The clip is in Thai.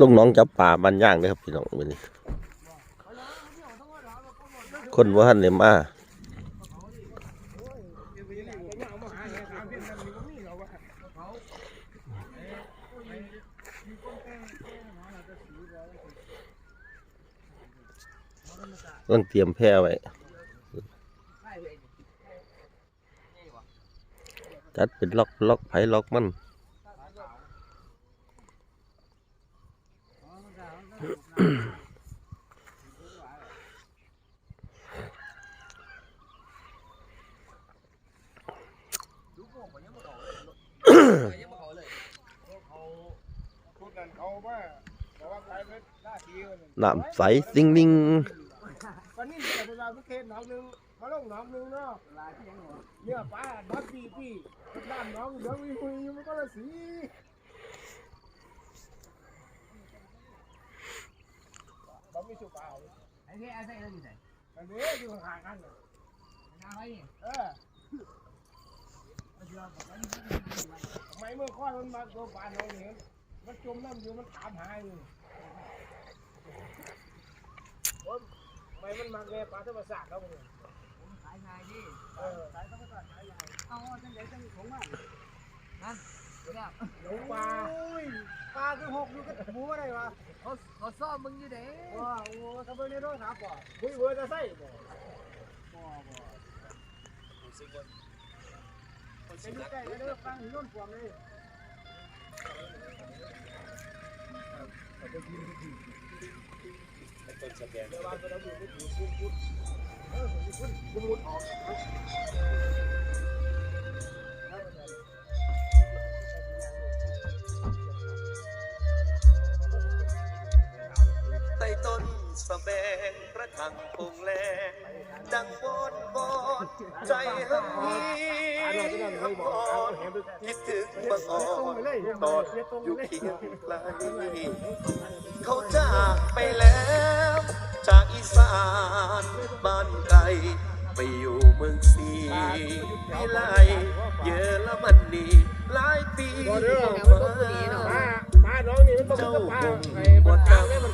ลงน้องจับป่าบ้านย่างเลยครับพี่น้องวันนี้ คนว่าท่านเนี่ยมาต้องเตรียมแพร่ไว้ จัดเป็นล็อกล็อกไผ่ล็อกมัน พูดกั นเขาว่าแต่ว่าใครไม่หน้าที่มันน้ำใสซิงนิ่งวันนี้แต่เวลาพิเศษน้องนึงมาลงน้องนึงเนาะเนี่ยป้าน้องปีปีด้านน้องเดี๋ยวมีคุยมันก็ละสีเราไม่ สุเปล่าไอ้ที่ไอ้ใส่เราอยู่ไหนอันนี้อยู่ห่างกันเลยน้าไว้นี่เออทำไมเมื่อข้อมันมาตัวปลาน้องเห็นมันจมน้ำอยู่มันตามหายอยู่โอ๊ยทำไมมันมาแก่ปลาธรรมศาสตร์แล้วเนี่ยสายชายดิเออสายธรรมศาสตร์สายใหญ่เอาจังไหนจังของมันนั่นเนี่ยหลงปลา คือหกอยู่กับหมูอะไรวะเขาเขาซ่อมมึงอยู่ไหนว้าโอ้ทำไมเนี่ยต้องถามก่อนคุยเวอร์จะใส่บ่บ่บ่จะอยู่ใกล้กันเด้อฟังย้อนความเลยเดี๋ยววางไปแล้วดูไม่ถูกพูดพูดเออพูดพูดพูดออก ต้นสะแบงกระถังคงแลดังวอนวอนใจหักมีหักวอนคิดถึงบางอ่อนตอนอยู่เคียงไกลเขาจากไปแล้ว จากอีสานบ้านไกลไปอยู่เมืองสีวิไลเยอรมันนีหลายปีบ่เด้อบ่มาปลาปลาน้องนี่มันต้องเจ้าเป็นปลาคงไอ้บ่ปลาจเนี่ยมัน